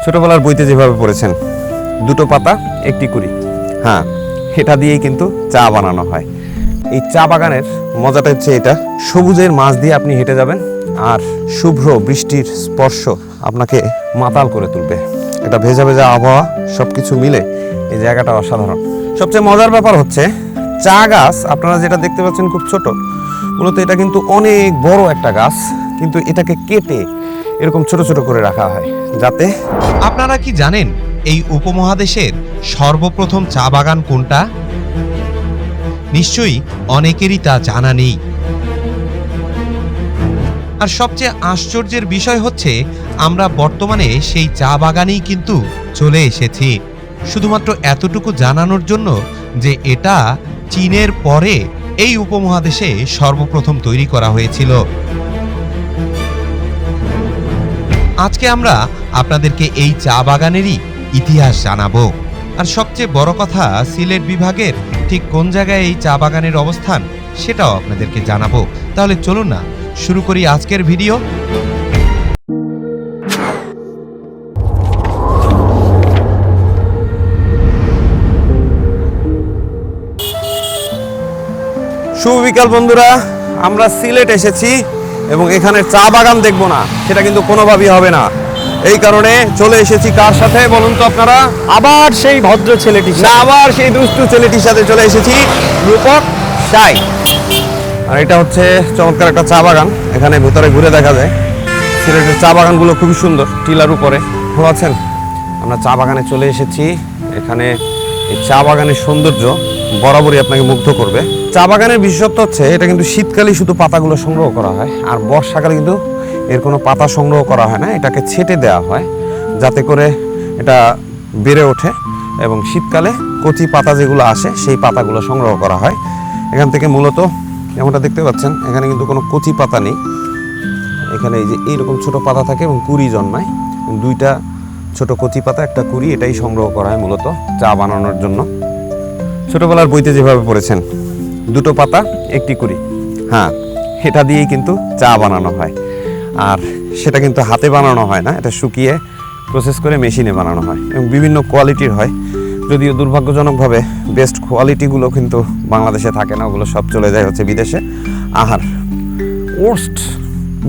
ছোটবেলার বইতে যেভাবে পড়েছেন, দুটো পাতা, একটি কুড়ি। হ্যাঁ এটা দিয়েই কিন্তু চা বানানো হয়। এই চা বাগানের মজাটা হচ্ছে এটা, সবুজের মাছ দিয়ে আপনি হেঁটে যাবেন আর শুভ্র বৃষ্টির স্পর্শ আপনাকে মাতাল করে তুলবে। এটা ভেজা ভেজা আবহাওয়া সব কিছু মিলে এই জায়গাটা অসাধারণ। সবচেয়ে মজার ব্যাপার হচ্ছে, চা গাছ, আপনারা যেটা দেখতে পাচ্ছেন খুব ছোট, মূলত এটা কিন্তু অনেক বড় একটা গাছ, কিন্তু এটাকে কেটে এরকম ছোট ছোট করে রাখা হয়, যাতে আপনারা কি জানেন এই উপমহাদেশের সর্বপ্রথম চা বাগান কোনটা? নিশ্চয়ই অনেকেরই তা জানা নেই। আর সবচেয়ে আশ্চর্যের বিষয় হচ্ছে, আমরা বর্তমানে সেই চা বাগানেই কিন্তু চলে এসেছি। শুধুমাত্র এতটুকু জানানোর জন্য যে এটা চীনের পরে এই উপমহাদেশে সর্বপ্রথম তৈরি করা হয়েছিল। আজকে আমরা আপনাদেরকে এই চা বাগানেরই ইতিহাস জানাব। আর সবচেয়ে বড় কথা, সিলেট বিভাগের ঠিক কোন জায়গায় এই চা বাগানের অবস্থান সেটাও আপনাদেরকে জানাব। তাহলে চলুন না, শুরু করি আজকের ভিডিও। শুভ বিকাল বন্ধুরা, আমরা সিলেট এসেছি। এবং এখানে চা বাগান দেখব না সেটা কিন্তু কোনোভাবেই হবে না। এই কারণে চলে এসেছি কার সাথে বলুন তো আপনারা? আবার সেই ভদ্র ছেলেটি না আবার সেই দুষ্টু ছেলেটির সাথে চলে এসেছি রূপক সাই। আর এটা হচ্ছে চমৎকার একটা চা বাগান এখানে ভেতরে ঘুরে দেখা যায়। সিলেটের চা বাগানগুলো খুবই সুন্দর টিলার উপরে। ভালো আছেন? আমরা চা বাগানে চলে এসেছি এখানে এই চা বাগানের সৌন্দর্য বরাবরই আপনাকে মুগ্ধ করবে। চা বাগানের বিশেষত্ব হচ্ছে, এটা কিন্তু শীতকালে শুধু পাতাগুলো সংগ্রহ করা হয়, আর বর্ষাকালে কিন্তু এর কোনো পাতা সংগ্রহ করা হয় না, এটাকে ছেটে দেওয়া হয়, যাতে করে এটা বেড়ে ওঠে এবং শীতকালে কচি পাতা যেগুলো আসে, সেই পাতাগুলো সংগ্রহ করা হয়। এখান থেকে মূলত যেমনটা দেখতে পাচ্ছেন, এখানে কিন্তু কোনো কচি পাতা নেই। এখানে এই যে এইরকম ছোট পাতা থাকে এবং কুড়ি জন্মায়। দুইটা ছোট কচি পাতা, একটা কুড়ি, এটাই সংগ্রহ করা হয় মূলত চা বানানোর জন্য। ছোটবেলার বইতে যেভাবে পড়েছেন দুটো পাতা, একটি কুড়ি। হ্যাঁ এটা দিয়েই কিন্তু চা বানানো হয়। আর সেটা কিন্তু হাতে বানানো হয় না, এটা শুকিয়ে প্রসেস করে মেশিনে বানানো হয় এবং বিভিন্ন কোয়ালিটির হয়। যদিও দুর্ভাগ্যজনকভাবে বেস্ট কোয়ালিটিগুলো কিন্তু বাংলাদেশে থাকে না, ওগুলো সব চলে যায় হচ্ছে বিদেশে। আর ওর্স্ট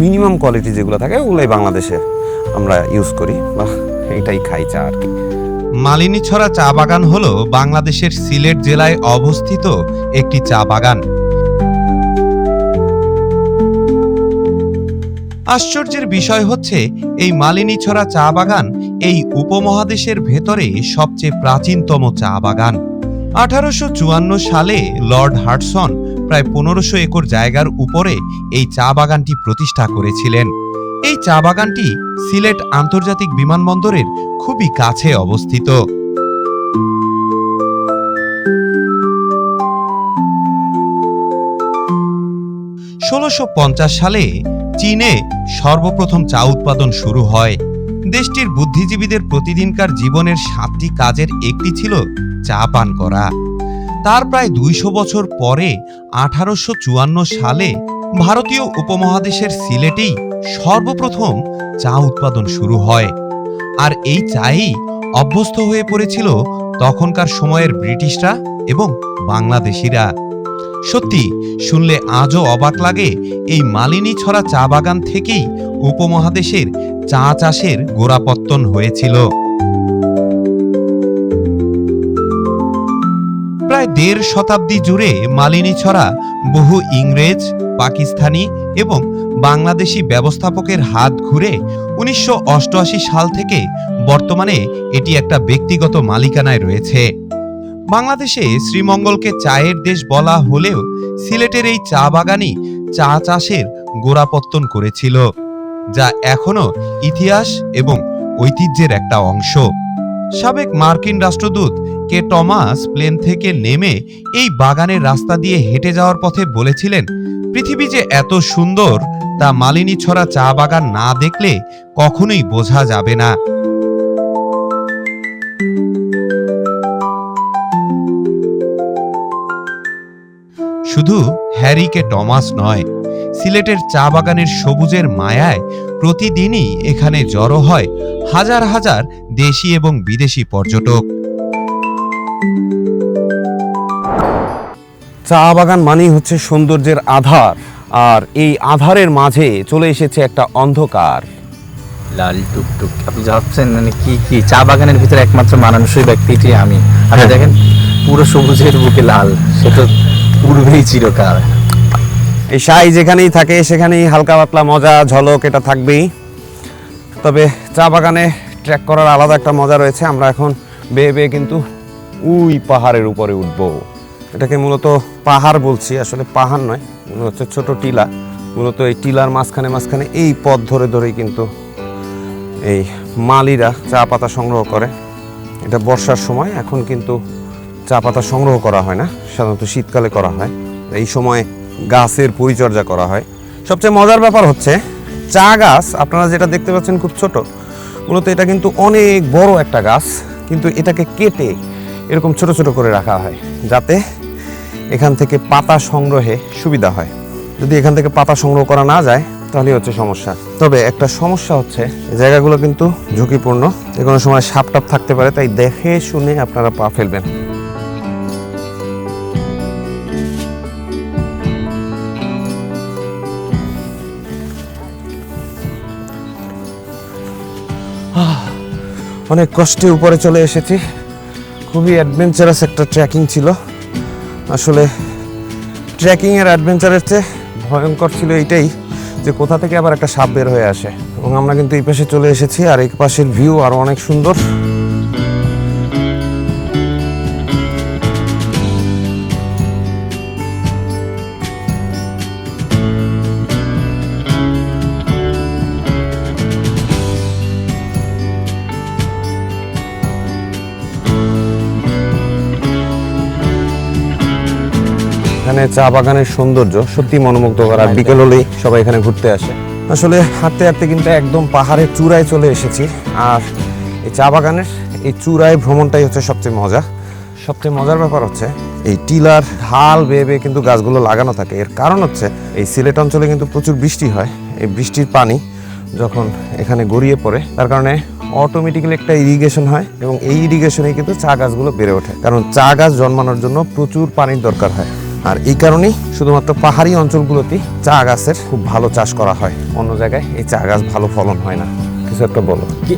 মিনিমাম কোয়ালিটি যেগুলো থাকে, ওগুলোই বাংলাদেশে আমরা ইউজ করি বা এটাই খাই চা আর কি। মালিনীছড়া চা বাগান হল বাংলাদেশের সিলেট জেলায় অবস্থিত একটি চা বাগান। আশ্চর্যের বিষয় হচ্ছে, এই মালিনীছড়া চা বাগান এই উপমহাদেশের ভেতরে সবচেয়ে প্রাচীনতম চা বাগান। আঠারোশো চুয়ান্ন সালে লর্ড হার্টসন প্রায় পনেরোশো একর জায়গার উপরে এই চা বাগানটি প্রতিষ্ঠা করেছিলেন। এই চা বাগানটি সিলেট আন্তর্জাতিক বিমানবন্দরের খুবই কাছে অবস্থিত। ষোলোশো সালে চীনে সর্বপ্রথম চা উৎপাদন শুরু হয়। দেশটির বুদ্ধিজীবীদের প্রতিদিনকার জীবনের সাতটি কাজের একটি ছিল চা পান করা। তার প্রায় দুইশো বছর পরে আঠারোশো চুয়ান্ন সালে ভারতীয় উপমহাদেশের সিলেটেই সর্বপ্রথম চা উৎপাদন শুরু হয়। আর এই চাই অভ্যস্ত হয়ে পড়েছিল তখনকার সময়ের ব্রিটিশরা এবং বাংলাদেশিরা। সত্যি, শুনলে আজও অবাক লাগে এই মালিনী ছড়া চা বাগান থেকেই উপমহাদেশের চা চাষের গোড়াপত্তন হয়েছিল। প্রায় দেড় শতাব্দী জুড়ে মালিনী ছড়া বহু ইংরেজ, পাকিস্তানি এবং বাংলাদেশি ব্যবস্থাপকের হাত ঘুরে উনিশশো সাল থেকে বর্তমানে এটি একটা ব্যক্তিগত মালিকানায় রয়েছে। বাংলাদেশে শ্রীমঙ্গলকে চায়ের দেশ বলা হলেও সিলেটের এই চা বাগানই চা চাষের গোড়াপত্তন করেছিল, যা এখনও ইতিহাস এবং ঐতিহ্যের একটা অংশ। সাবেক মার্কিন রাষ্ট্রদূত কে টমাস প্লেন থেকে নেমে এই বাগানের রাস্তা দিয়ে হেঁটে যাওয়ার পথে বলেছিলেন, পৃথিবী যে এত সুন্দর, তা মালিনী ছড়া চা বাগান না দেখলে কখনোই বোঝা যাবে না। শুধু হ্যারিকে টমাস নয়, সিলেটের চা বাগানের সবুজের মায়ায় প্রতিদিনই এখানে জড়ো হয় হাজার হাজার দেশি এবং বিদেশি পর্যটক। চা বাগান মানেই হচ্ছে সৌন্দর্যের আধার আর এই আধারের মাঝে চলে এসেছে একটা অন্ধকার। লাল টুকটুক। আপনি ভাবছেন মানে কি কি? চা বাগানের ভিতরে একমাত্র মানুষই ব্যক্তিটি আমি। আপনি হ্যাঁ। দেখেন পুরো সবুজের বুকে লাল। সে তো পূর্বেই চিরকাল। এই সাই যেখানেই থাকে সেখানেই হালকা পাতলা মজা ঝলক এটা থাকবেই। তবে চা বাগানে ট্র্যাক করার আলাদা একটা মজা রয়েছে। আমরা এখন বেয়ে বেয়ে কিন্তু উই পাহাড়ের উপরে উঠবো। এটাকে মূলত পাহাড় বলছি, আসলে পাহাড় নয় মনে হচ্ছে ছোট টিলা। মূলত এই টিলার মাঝখানে মাঝখানে এই পথ ধরে ধরেই কিন্তু এই মালিরা চা পাতা সংগ্রহ করে। এটা বর্ষার সময়, এখন কিন্তু চা পাতা সংগ্রহ করা হয় না, সাধারণত শীতকালে করা হয়। এই সময় গাছের পরিচর্যা করা হয়। সবচেয়ে মজার ব্যাপার হচ্ছে, চা গাছ, আপনারা যেটা দেখতে পাচ্ছেন খুব ছোট, মূলত এটা কিন্তু অনেক বড় একটা গাছ, কিন্তু এটাকে কেটে এরকম ছোট ছোট করে রাখা হয়, যাতে এখান থেকে পাতা সংগ্রহে সুবিধা হয়। যদি এখান থেকে পাতা সংগ্রহ করা না যায় তাহলে হচ্ছে সমস্যা। তবে একটা সমস্যা হচ্ছে জায়গাগুলো কিন্তু ঝুঁকিপূর্ণ। যে কোনো সময় সাপ টাপ থাকতে পারে, তাই দেখে শুনে আপনারা পা ফেলবেন। অনেক কষ্টে উপরে চলে এসেছি। খুবই অ্যাডভেঞ্চারাস একটা ট্রেকিং ছিল। আসলে ট্রেকিংয়ের অ্যাডভেঞ্চারের চেয়ে ভয়ঙ্কর ছিল এইটাই যে কোথা থেকে আবার একটা সাপ বের হয়ে আসে। এবং আমরা কিন্তু এই পাশে চলে এসেছি আর এই পাশের ভিউ আরও অনেক সুন্দর। এখানে চা বাগানের সৌন্দর্য সত্যি মনোমুগ্ধকর আর বিকেল হলেই সবাই এখানে ঘুরতে আসে। আসলে হাঁটতে হাঁটতে কিন্তু একদম পাহাড়ের চূড়ায় চলে এসেছি। আর এই চা বাগানের এই চূড়ায় ভ্রমণটাই হচ্ছে সবচেয়ে মজা। সবচেয়ে মজার ব্যাপার হচ্ছে, এই টিলার ঢাল বেয়ে বেয়ে কিন্তু গাছগুলো লাগানো থাকে। এর কারণ হচ্ছে, এই সিলেট অঞ্চলে কিন্তু প্রচুর বৃষ্টি হয়। এই বৃষ্টির পানি যখন এখানে গড়িয়ে পড়ে, তার কারণে অটোমেটিক্যালি একটা ইরিগেশন হয় এবং এই ইরিগেশনে কিন্তু চা গাছগুলো বেড়ে ওঠে। কারণ চা গাছ জন্মানোর জন্য প্রচুর পানির দরকার হয়। আর এই কারণেই শুধুমাত্র পাহাড়ি অঞ্চলগুলোতে চা গাছের খুব ভালো চাষ করা হয়। অন্য জায়গায় এই চা গাছ ভালো ফলন হয় না। কিছু একটা বলো।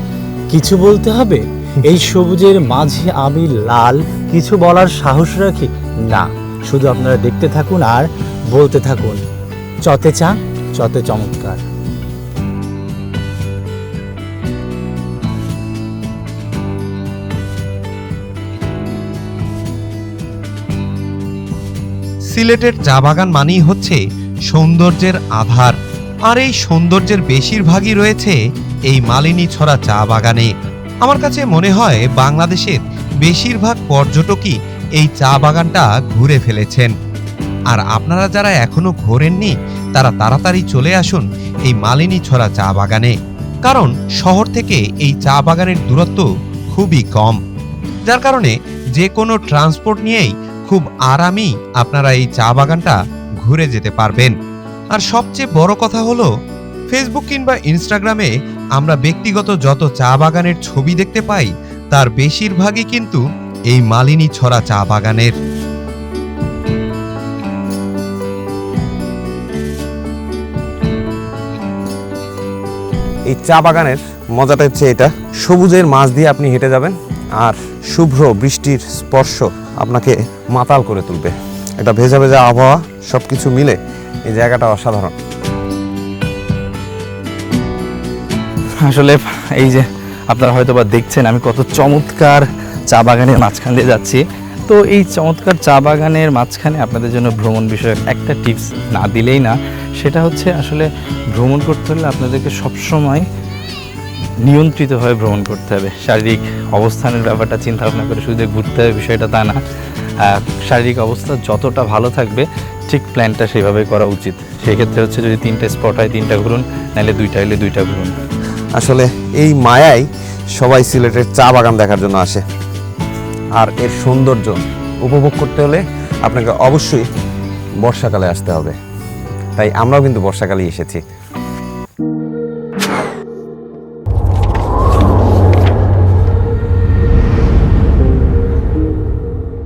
কিছু বলতে হবে? এই সবুজের মাঝে আমি লাল, কিছু বলার সাহস রাখি? না, শুধু আপনারা দেখতে থাকুন আর বলতে থাকুন। চতে চা, চতে চমৎকার। সিলেটের চা বাগান মানেই হচ্ছে সৌন্দর্যের আধার। আর এই সৌন্দর্যের বেশিরভাগই রয়েছে এই মালিনী ছড়া চা বাগানে। আমার কাছে মনে হয় বাংলাদেশের বেশিরভাগ পর্যটকই এই চা বাগানটা ঘুরে ফেলেছেন। আর আপনারা যারা এখনও ঘোরেননি, তারা তাড়াতাড়ি চলে আসুন এই মালিনী ছড়া চা বাগানে। কারণ শহর থেকে এই চা বাগানের দূরত্ব খুবই কম। যার কারণে যে কোনো ট্রান্সপোর্ট নিয়েই খুব আরামই আপনারা এই চা বাগানটা ঘুরে যেতে পারবেন। আর সবচেয়ে বড় কথা হলো ফেসবুক কিংবা ইনস্টাগ্রামে আমরা ব্যক্তিগত যত চা বাগানের ছবি দেখতে পাই, তার বেশিরভাগই কিন্তু এই মালিনী ছড়া চা বাগানের। এই চা বাগানের মজাটা হচ্ছে এটা, সবুজের মাছ দিয়ে আপনি হেঁটে যাবেন, আর শুভ্র বৃষ্টির স্পর্শ আপনাকে মাতাল করে তুলবে। এটা ভেজা ভেজা আবহাওয়া সব কিছু মিলে এই জায়গাটা অসাধারণ। আসলে এই যে আপনারা হয়তো বা দেখছেন, আমি কত চমৎকার চা বাগানের মাঝখান দিয়ে যাচ্ছি। তো এই চমৎকার চা বাগানের মাঝখানে আপনাদের জন্য ভ্রমণ বিষয়ক একটা টিপস না দিলেই না, সেটা হচ্ছে আসলে ভ্রমণ করতে হলে আপনাদেরকে সবসময় নিয়ন্ত্রিতভাবে ভ্রমণ করতে হবে। শারীরিক অবস্থানের ব্যাপারটা চিন্তা ভাবনা করে শুধু ঘুরতে হবে, বিষয়টা তা না। শারীরিক অবস্থা যতটা ভালো থাকবে, ঠিক প্ল্যানটা সেভাবে করা উচিত। সেক্ষেত্রে হচ্ছে যদি তিনটে স্পট হয়, তিনটা ঘুরুন, নাহলে দুইটা হলে দুইটা ঘুরুন। আসলে এই মায়াই সবাই সিলেটের চা বাগান দেখার জন্য আসে। আর এর সৌন্দর্য উপভোগ করতে হলে আপনাকে অবশ্যই বর্ষাকালে আসতে হবে। তাই আমরাও কিন্তু বর্ষাকালেই এসেছি।